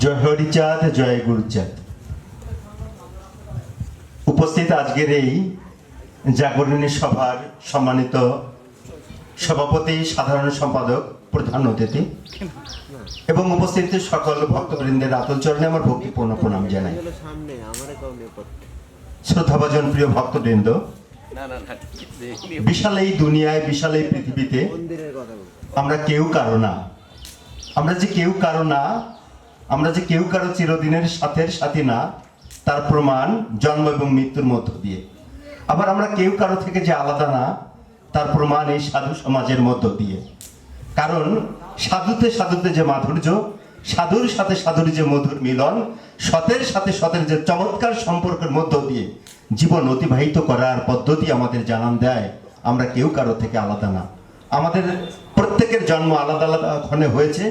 জয় হরিচাঁদ জয় গুরুচাঁদ উপস্থিত আজকের এই জাগরণী সভার সম্মানিত সভাপতি, সাধারণ সম্পাদক, প্রধান অতিথি এবং উপস্থিত সকল ভক্তবৃন্দের আতল চরণে আমার ভক্তিপূর্ণ প্রণাম জানাই। শ্রদ্ধাভাজন প্রিয় ভক্তবৃন্দ, বিশাল এই দুনিয়ায়, বিশাল এই পৃথিবীতে আমরা কেউ কারও না। আমরা যে কেউ কারও না আমরা যে কেউ কারও চিরদিনের সাথের সাথী না, তার প্রমাণ জন্ম এবং মৃত্যুর মধ্য দিয়ে। আবার আমরা কেউ কারও থেকে যে আলাদা না, তার প্রমাণ এই সাধু সমাজের মধ্য দিয়ে। কারণ সাধুতে সাধুতে যে মাধুর্য, সাধুর সাথে সাধুর যে মধুর মিলন, সতের সাথে সতের যে চমৎকার সম্পর্কের মধ্য দিয়ে জীবন অতিবাহিত করার পদ্ধতি আমাদের জানান দেয়, আমরা কেউ কারও থেকে আলাদা না। আমাদের প্রত্যেকের জন্ম আলাদা আলাদা ক্ষণে হয়েছে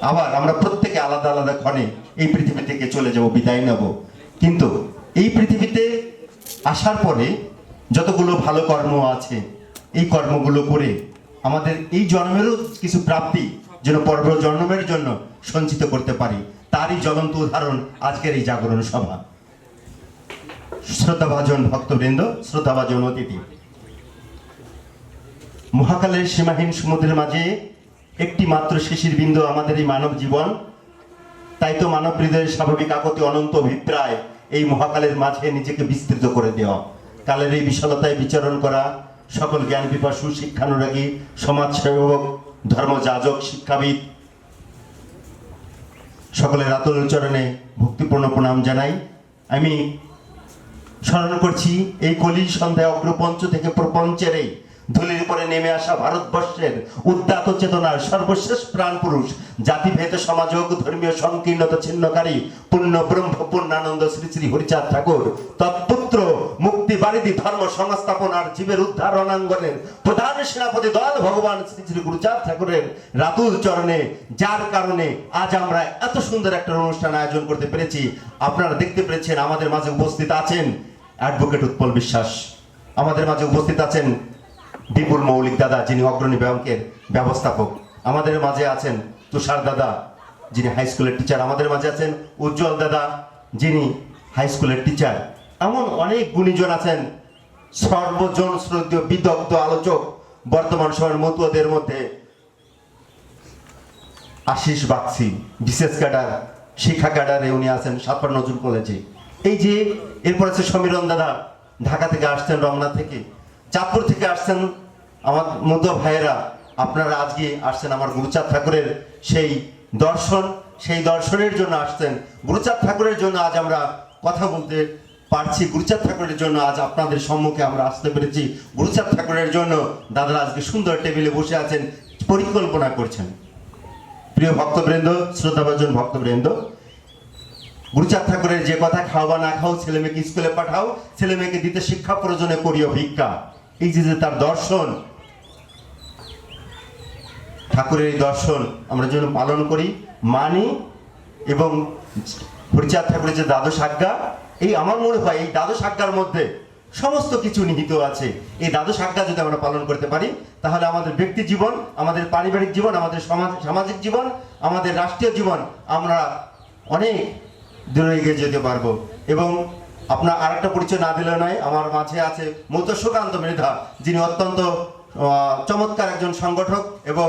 আবার আমরা প্রত্যেকে আলাদা আলাদা ক্ষণে এই পৃথিবী থেকে চলে যাব, বিদায় নেব। কিন্তু এই পৃথিবীতে আসার পরে যতগুলো ভালো কর্ম আছে, এই কর্মগুলো করে আমাদের এই জন্মেরও কিছু প্রাপ্তি যেন পর্ব জন্মের জন্য সঞ্চিত করতে পারি। তারই জ্বলন্ত উদাহরণ আজকের এই জাগরণ সভা। শ্রদ্ধাভাজন ভক্তবৃন্দ, শ্রদ্ধাভাজন অতিথি। মহাকালের সীমাহীন সমুদ্রের মাঝে একটি মাত্র শিশির বিন্দু আমাদের এই মানব জীবন। তাই তো মানব হৃদয়ের স্বাভাবিক আকতি অনন্ত অভিপ্রায় এই মহাকালের মাঝে নিজেকে বিস্তৃত করে দেওয়া। কালের এই বিশালতায় বিচরণ করা সকল জ্ঞান পিপাসু, শিক্ষানুরাগী, সমাজসেবক ধর্মযাজক শিক্ষাবিদ, সকলের আতল চরণে ভক্তিপূর্ণ প্রণাম জানাই। আমি স্মরণ করছি, এই কলি সন্ধ্যায় অগ্রপঞ্চ থেকে প্রপঞ্চের এই ধুলির উপরে নেমে আসা ভারতবর্ষের উদ্যাত চেতনার সর্বশেষ প্রাণ পুরুষ জাতিভেদ সমাজক ধর্মীয় সংকীর্ণতা ছিন্নকারী পূর্ণ ব্রহ্ম, পূর্ণানন্দ শ্রী শ্রী হরিচাঁদ ঠাকুর, তৎপুত্র মুক্তি বারিধি ধর্ম সংস্থাপন আর জীবের উদ্ধার রণাঙ্গনের প্রধান সেনাপতি দয়াল ভগবান শ্রী শ্রী গুরুচাঁদ ঠাকুরের রাতুল চরণে, যার কারণে আজ আমরা এত সুন্দর একটা অনুষ্ঠান আয়োজন করতে পেরেছি। আপনারা দেখতে পেরেছেন আমাদের মাঝে উপস্থিত আছেন অ্যাডভোকেট উৎপল বিশ্বাস। আমাদের মাঝে উপস্থিত আছেন বিপুল মৌলিক দাদা, যিনি অগ্রণী ব্যাংকের ব্যবস্থাপক। আমাদের মাঝে আছেন তুষার দাদা, যিনি হাই স্কুলের টিচার আমাদের মাঝে আছেন উজ্জ্বল দাদা, যিনি হাই স্কুলের টিচার এমন অনেক গুণীজন আছেন, সর্বজন শ্রদ্ধেয় বিদগ্ধ আলোচক, বর্তমান সময়ের মতুয়াদের মধ্যে। আশিস বাগসি বিশেষ ক্যাডার, শিক্ষা ক্যাডারে উনি আছেন সাতপার নজরুল কলেজে এই যে, এরপর আছে সমীরণ দাদা, ঢাকা থেকে আসছেন রমনা থেকে। চাঁদপুর থেকে আসছেন আমার মতো ভাইয়েরা। আপনারা আজকে আসছেন আমার গুরুচাঁদ ঠাকুরের সেই দর্শন, সেই দর্শনের জন্য আসছেন। গুরুচাঁদ ঠাকুরের জন্য আজ আমরা কথা বলতে পারছি। গুরুচাঁদ ঠাকুরের জন্য আজ আপনাদের সম্মুখে আমরা আসতে পেরেছি। গুরুচাঁদ ঠাকুরের জন্য দাদারা আজকে সুন্দর টেবিলে বসে আছেন, পরিকল্পনা করছেন। প্রিয় ভক্তবৃন্দ শ্রদ্ধাভাজন ভক্তবৃন্দ, গুরুচাঁদ ঠাকুরের যে কথা, খাও বা না খাও ছেলে মেয়েকে স্কুলে পাঠাও ছেলে মেয়েকে দিতে শিক্ষা প্রয়োজনে করিও ভিক্ষা। এই যে তার দর্শন, ঠাকুরের এই দর্শন আমরা যেন পালন করি, মানি এবং হরিচাঁদ ঠাকুরের যে দ্বাদশ আজ্ঞা, এই আমার মনে হয় এই দ্বাদশ আজ্ঞার মধ্যে সমস্ত কিছু নিহিত আছে। এই দ্বাদশ আজ্ঞা যদি আমরা পালন করতে পারি, তাহলে আমাদের ব্যক্তি জীবন, আমাদের পারিবারিক জীবন, আমাদের সমাজ, সামাজিক জীবন, আমাদের রাষ্ট্রীয় জীবন আমরা অনেক দূরে এগিয়ে যেতে পারব। এবং আপনার আরেকটা পরিচয় না দিলে নয়, আমার মাঝে আছে মধ্য সুকান্ত মৃধা, যিনি অত্যন্ত চমৎকার একজন সংগঠক এবং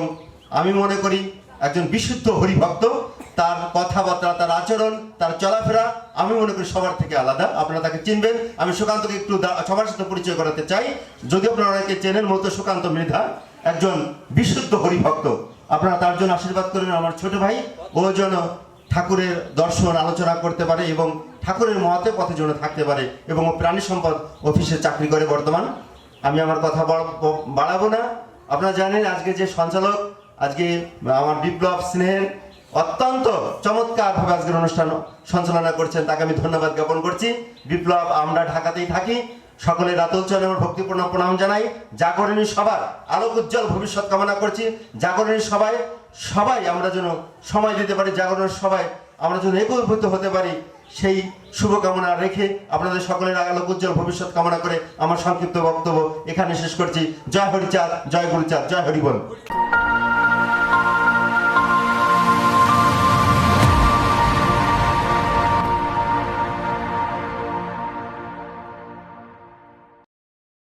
আমি মনে করি একজন বিশুদ্ধ হরিভক্ত। তার কথাবার্তা, তার আচরণ, তার চলাফেরা আমি মনে করি সবার থেকে আলাদা। আপনারা তাকে চিনবেন। আমি সুকান্তকে একটু সবার সাথে পরিচয় করাতে চাই। যদি আপনারা অনেকে চেনেন মতো সুকান্ত মৃধা একজন বিশুদ্ধ হরিভক্ত। আপনারা তার জন্য আশীর্বাদ করেন। আমার ছোট ভাই, ও যেন ঠাকুরের দর্শন, আলোচনা করতে পারে এবং ঠাকুরের মহাতে পথে যেন থাকতে পারে এবং ও প্রাণী সম্পদ অফিসে চাকরি করে বর্তমান। আমি আমার কথা বাড়াবো না। আপনারা জানেন আজকে যে সঞ্চালক, আজকে আমার বিপ্লব স্নেহের অত্যন্ত চমৎকার ভাবে আজকের অনুষ্ঠান সঞ্চালনা করছেন, তাকে আমি ধন্যবাদ জ্ঞাপন করছি। বিপ্লব, আমরা ঢাকাতেই থাকি। সকলের রাতল চরণে আমার ভক্তিপূর্ণ প্রণাম জানাই। জাগরণী সবার আলোক উজ্জ্বল ভবিষ্যৎ কামনা করছি। জাগরণী সবাই সবাই আমরা যেন সময় দিতে পারি, জাগরণের সবাই আমরা যেন একীভূত হতে পারি। সেই শুভকামনা রেখে আপনাদের সকলের আলোক উজ্জ্বল ভবিষ্যৎ কামনা করে আমার সংক্ষিপ্ত বক্তব্য এখানে শেষ করছি। জয় হরিচাঁদ, জয় গুরুচাঁদ, জয় হরিবল।